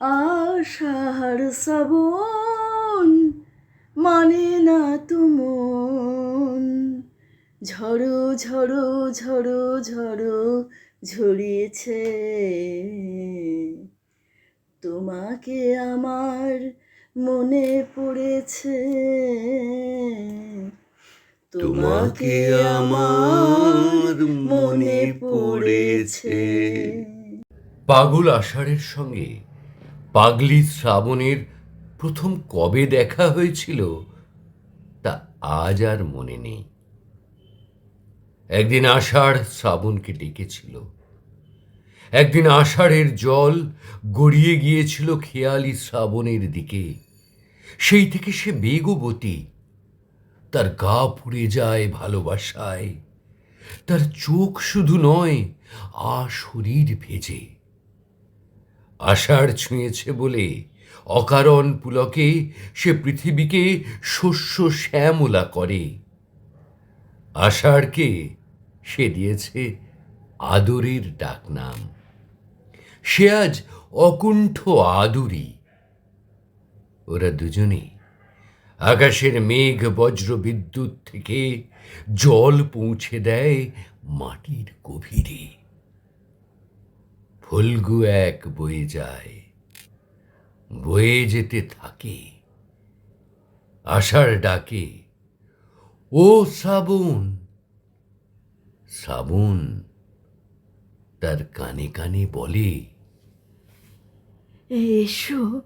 আষাঢ় শ্রাবণ মানে না তুমন ঝড়ো ঝড়ো ঝড়ো ঝড়ো ঝরিয়েছে। তোমাকে আমার মনে পড়েছে। তোমাকে আমার মনে পড়েছে। পাগল আষাঢ়ের সঙ্গে পাগলি শ্রাবণের প্রথম কবে দেখা হয়েছিল, তা আজ আর মনে নেই। একদিন আষাঢ় শ্রাবণকে ডেকেছিল। একদিন আষাঢ়ের জল গড়িয়ে গিয়েছিল খেয়ালি শ্রাবণের দিকে। সেই থেকে সে বেগবতী তার গা পুড়ে যায় ভালোবাসায়। তার চোখ শুধু নয়, আ শরীর ভেজে। আষাঢ় ছুঁয়েছে বলে অকারণ পুলকে সে পৃথিবীকে শস্য শ্যামলা করে। আষাঢ়কে সে দিয়েছে আদরের ডাকনাম। সে আজ অকুণ্ঠ আদুরি। ওরা দুজনে আকাশের মেঘ, বজ্র, বিদ্যুৎ থেকে জল পৌঁছে দেয় মাটির গভীরে। ফল্গু এক বয়ে যায়। বয়ে যেতে থাকে। আষাঢ় ডাকে, ও সাবুন সাবুন তার কানে কানে বলে, এসো।